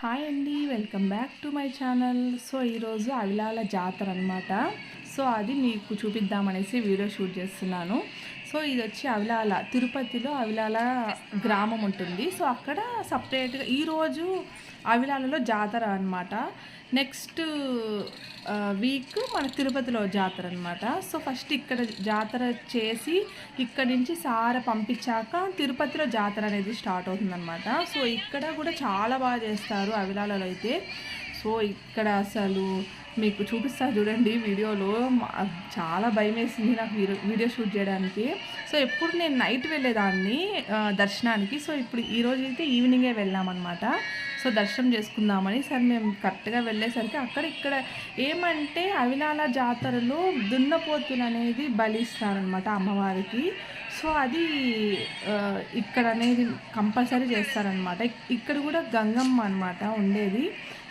Hi అండి welcome back to my channel. So ఈరోజు అవిలాల జాతర అనమాట సో అది మీకు చూపిద్దామనేసి వీడియో షూట్ చేస్తున్నాను. సో ఇది వచ్చి అవిలాల తిరుపతిలో అవిలాల గ్రామం ఉంటుంది. సో అక్కడ సపరేట్గా ఈరోజు అవిలాలలో జాతర అనమాట నెక్స్ట్ వీక్ మన తిరుపతిలో జాతర అనమాట సో ఫస్ట్ ఇక్కడ జాతర చేసి ఇక్కడ నుంచి సార పంపించాక తిరుపతిలో జాతర అనేది స్టార్ట్ అవుతుందన్నమాట. సో ఇక్కడ కూడా చాలా బాగా చేస్తారు అవిలాలలో అయితే. సో ఇక్కడ అసలు మీకు చూపిస్తా చూడండి వీడియోలో. చాలా భయం వేసింది నాకు వీడియో షూట్ చేయడానికి. సో ఎప్పుడు నేను నైట్ వెళ్ళేదాన్ని దర్శనానికి. సో ఇప్పుడు ఈరోజు అయితే ఈవినింగే వెళ్ళామన్నమాట. సో దర్శనం చేసుకుందామని సరే మేము కరెక్ట్గా వెళ్ళేసరికి అక్కడ ఇక్కడ ఏమంటే అవినాల జాతరలో దున్నపోతులు అనేది బలిస్తారనమాట అమ్మవారికి. సో అది ఇక్కడ అనేది కంపల్సరీ చేస్తారనమాట ఇక్కడ కూడా గంగమ్మ అనమాట ఉండేది.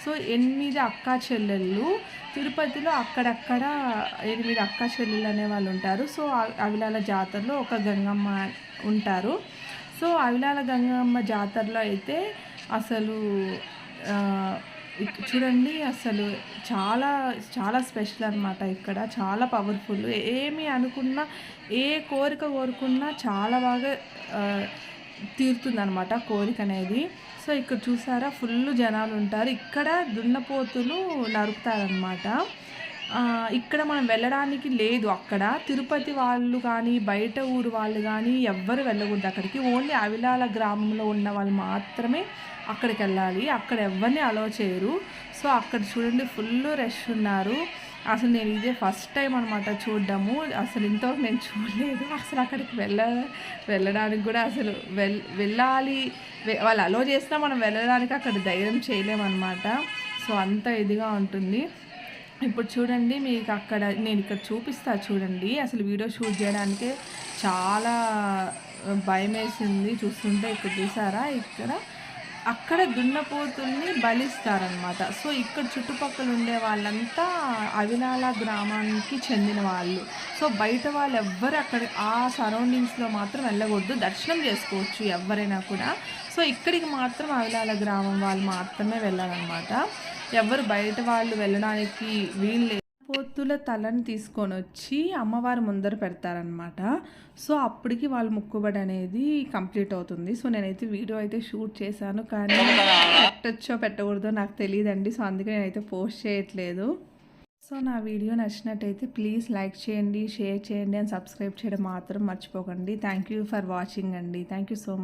సో ఎనిమిది అక్క చెల్లెళ్ళు. తిరుపతిలో అక్కడక్కడ ఎనిమిది అక్క చెల్లెళ్ళు అనే వాళ్ళు ఉంటారు. సో అవిలాల జాతరలో ఒక గంగమ్మ ఉంటారు. సో అవిలాల గంగమ్మ జాతరలో అయితే అసలు చూడండి అసలు చాలా చాలా స్పెషల్ అనమాట ఇక్కడ. చాలా పవర్ఫుల్. ఏమి అనుకున్నా ఏ కోరిక కోరుకున్నా చాలా బాగా తీరుతుందనమాట కోరిక అనేది సో ఇక్కడ చూసారా ఫుల్ జనాలు ఉంటారు. ఇక్కడ దున్నపోతులు నరుకుతారనమాట ఇక్కడ మనం వెళ్ళడానికి లేదు అక్కడ. తిరుపతి వాళ్ళు కానీ బయట ఊరు వాళ్ళు కానీ ఎవ్వరు వెళ్ళకూడదు అక్కడికి. ఓన్లీ అవిలాల గ్రామంలో ఉన్న వాళ్ళు మాత్రమే అక్కడికి వెళ్ళాలి. అక్కడ ఎవరిని అలో చేయరు. సో అక్కడ చూడండి ఫుల్ రష్ ఉన్నారు. అసలు నేను ఇదే ఫస్ట్ టైం అనమాట చూడడము. అసలు ఇంతవరకు నేను చూడలేదు. అసలు అక్కడికి వెళ్ళ వెళ్ళడానికి కూడా అసలు వెల్ వెళ్ళాలి. వాళ్ళు అలో చేసినా మనం వెళ్ళడానికి అక్కడ ధైర్యం చేయలేమన్నమాట. సో అంత ఇదిగా ఉంటుంది. ఇప్పుడు చూడండి మీకు అక్కడ నేను ఇక్కడ చూపిస్తా చూడండి. అసలు వీడియో షూట్ చేయడానికి చాలా భయం వేసింది చూస్తుంటే ఇక్కడ చూసారా? ఇక్కడ అక్కడ దున్నపోతుల్ని బలిస్తారనమాట సో ఇక్కడ చుట్టుపక్కల ఉండే వాళ్ళంతా అవినాల గ్రామానికి చెందిన వాళ్ళు. సో బయట వాళ్ళు ఎవ్వరు అక్కడ ఆ సరౌండింగ్స్లో మాత్రం వెళ్ళకూడదు. దర్శనం చేసుకోవచ్చు ఎవరైనా కూడా. సో ఇక్కడికి మాత్రం అవిలాల గ్రామం వాళ్ళు మాత్రమే వెళ్ళాలన్నమాట. ఎవరు బయట వాళ్ళు వెళ్ళడానికి వీలు పోతుల తలని తీసుకొని వచ్చి అమ్మవారి ముందర పెడతారనమాట సో అప్పటికి వాళ్ళ ముక్కుబడి అనేది కంప్లీట్ అవుతుంది. సో నేనైతే వీడియో అయితే షూట్ చేశాను కానీ పెట్టచ్చో పెట్టకూడదో నాకు తెలియదండి సో అందుకే నేనైతే పోస్ట్ చేయట్లేదు. సో నా వీడియో నచ్చినట్టయితే ప్లీజ్ లైక్ చేయండి షేర్ చేయండి అండ్ సబ్స్క్రైబ్ చేయడం మాత్రం మర్చిపోకండి. థ్యాంక్ యూ ఫర్ వాచింగ్ అండి. Thank you so much